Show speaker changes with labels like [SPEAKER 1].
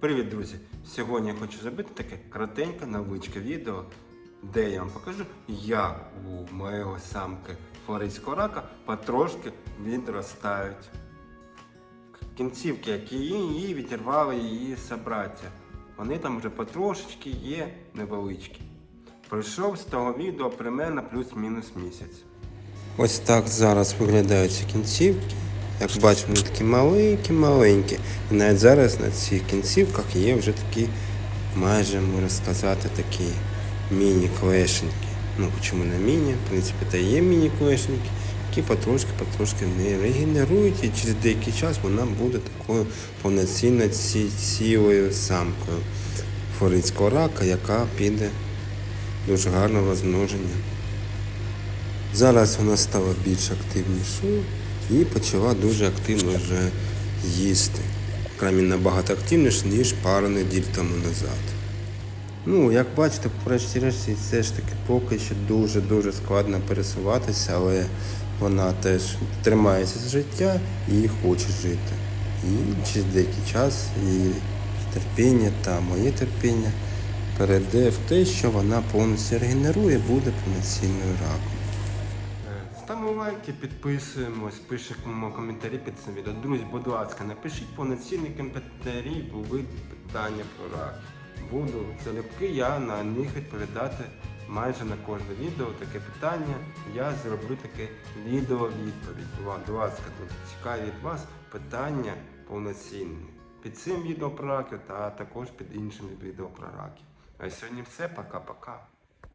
[SPEAKER 1] Привіт, друзі! Сьогодні я хочу зробити таке коротеньке невеличке відео, де я вам покажу, як у моєї самки флоридського рака потрошки відростають кінцівки, які її відірвали її собраття. Вони там вже потрошечки є невеличкі. Пройшов з того відео примерно плюс-мінус місяць. Ось так зараз виглядають ці кінцівки. Як бачимо, вони такі маленькі-маленькі. І навіть зараз на цих кінцівках є вже такі, майже можна сказати, такі міні-клешеньки. Ну, чому не міні? В принципі, це є міні-клешеньки, які потрошки-потрошки не регенерують, і через деякий час вона буде такою повноцінно ці- цілою самкою флоридського рака, яка піде дуже гарно розмноження. Зараз вона стала більш активнішою і почала дуже активно вже їсти. Крайні набагато активніше, ніж пару неділь тому назад. Ну, як бачите, врешті-решт, все ж таки поки що дуже-дуже складно пересуватися, але вона теж тримається з життя і хоче жити. І через деякий час її терпіння та моє терпіння перейде в те, що вона повністю регенерує, буде повноцінною раком. Ставимо лайки, підписуємось, пишемо коментарі під цим відео. Друзі, будь ласка, напишіть повноцінні коментарі, були питання про рак. Буду залюбки, я на них відповідати майже на кожне відео. Таке питання. Я зроблю таке відео відповідь. Будь ласка, тут цікаві від вас питання повноцінні. Під цим відео про раки, та також під іншими відео про раки. А сьогодні все, пока-пока.